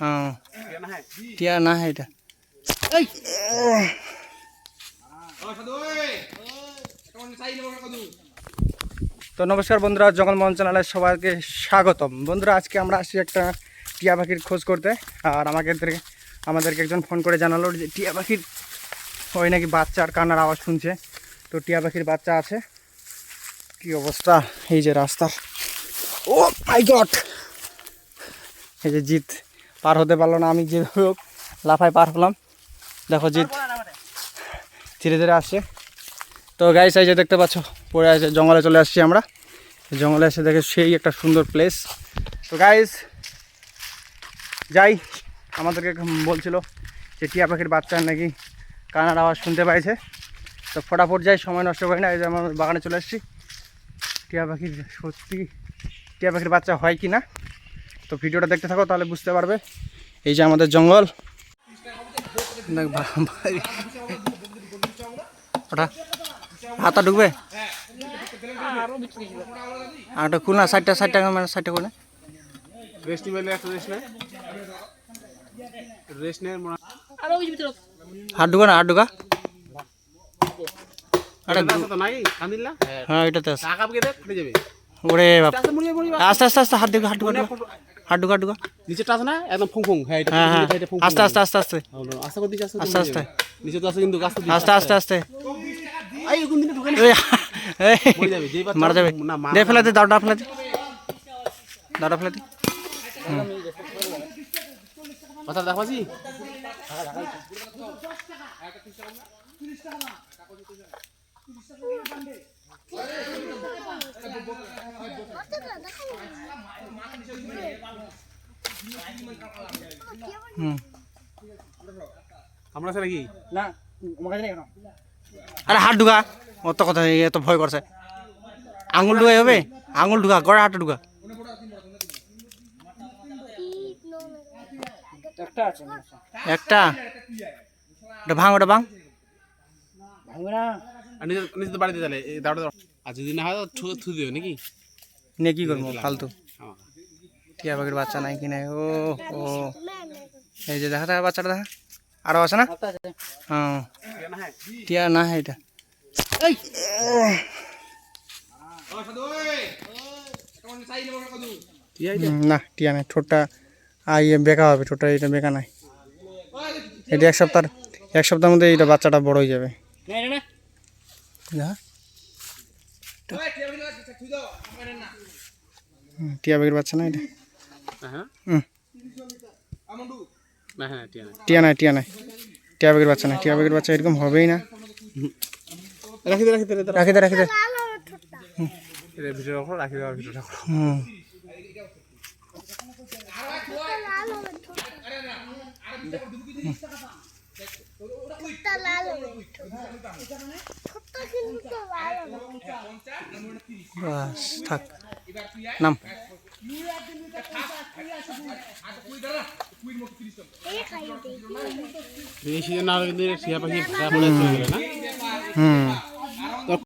হ্যাঁ টিয়া না হ্যাঁ এটা। তো নমস্কার বন্ধুরা জঙ্গল মন চ্যানেলে সবাইকে স্বাগতম। বন্ধুরা আজকে আমরা আসি একটা টিয়া পাখির খোঁজ করতে। আর আমাকে আমাদেরকে একজন ফোন করে জানালো যে টিয়া পাখির ওই নাকি বাচ্চার কান্নার আওয়াজ শুনছে? তো টিয়া পাখির বাচ্চা আছে। কি অবস্থা? এই যে রাস্তার। ও মাই গড এই যে জিত পার হতে পারল না, আমি যে হোক লাফায় পার হলাম। দেখো জিত ধীরে ধীরে আসছে। তো গাইস এই যে দেখতে পাচ্ছ, পড়ে আছে, জঙ্গলে চলে আসছি আমরা। জঙ্গলে এসে দেখে সেই একটা সুন্দর প্লেস তো গাইস যাই, আমাদেরকে বলছিল যে, টিয়া পাখির বাচ্চা নাকি কানার আওয়াজ শুনতে পাইছে। তো ফটাফট যাই, সময় নষ্ট করি না, এই যে আমার বাগানে চলে আসছি। টিয়া পাখির সত্যি, টিয়া পাখির বাচ্চা হয় কি না তো ভিডিওটা দেখতে থাকো তাহলে বুঝতে পারবে। এই যে আমাদের জঙ্গল। দেখ ভা- ভাই। ওটা? হাতা ঢুকবে? আর ওটা খুলনা ষাটটা ষাট টাকা মানে ষাটটা খুলে রেস্ট নিবে একটা রেস্ট নে রেস্ট নে হাত ঢুকা না হাত ঢুকা। হ্যাঁ এটাতে আছে। টাকা ওরে বাপ। আস্তে আস্তে আস্তে আস্তে হাত ঢুকা হাত ঢুকা। ঢুকা ঢুকা নিচেটা আছে না? একদম ফুং ফুং। হ্যাঁ এটা হ্যাঁ হ্যাঁ। ফুং আস্তে আস্তে আস্তে আস্তে। আস্তে করে দিস আস্তে আস্তে। নিচে তো আছে কিন্তু আস্তে আস্তে আস্তে আস্তে। আই কোন দিনে ঢুকে এই, এই, বাচ্চা মারা যাবে। না দে ফেলে দে দাওটা ফেলে দে। দাওটা ফেলে দে। কথা দেখাছি হুম আমরা নাকি না আরে হাত ঢুকা। অত কথা এত ভয় করছে। আঙুল ঢুকাই হবে? আঙুল ঢুকা গড়া হাতে ঢুকা। একটা ওটা ভাঙ ওটা ভাঙ। আর নিচে তো বাড়িতে চলে দাঁড়া আর যদি না হয় থু দিও নাকি? নিয়ে কি করব ফালতু। টিয়া পাখির বাচ্চা নাই কি নাই? ও ও। এই যে দেখা দেখা বাচ্চাটা দেখা। আরও আছে না? হ্যাঁ। টিয়া না হ্যাঁ এটা। না টিয়া নাই। ঠোঁটটা আই বেকা হবে। ঠোঁটটা এটা বেকা নাই। এটা এক সপ্তাহ এক সপ্তাহের মধ্যে এটা বাচ্চাটা বড় হয়ে যাবে। হুম, টিয়া পাখির বাচ্চা না এটা হ্যাঁ হুম না হ্যাঁ টিয়া নাই টিয়া নাই টিয়া পাখির বাচ্চা নাই টিয়া পাখির বাচ্চা এরকম হবেই না রাখি দে রাখি দে রাখি রাখি দে রাখি দে দে ভিডিও লাল ভিডিও রাখো হুম বাস থাক নাম এই সিজন হলে কিন্তু টিয়া পাখি ভাড়া পড়ে চলে গেলে না হুম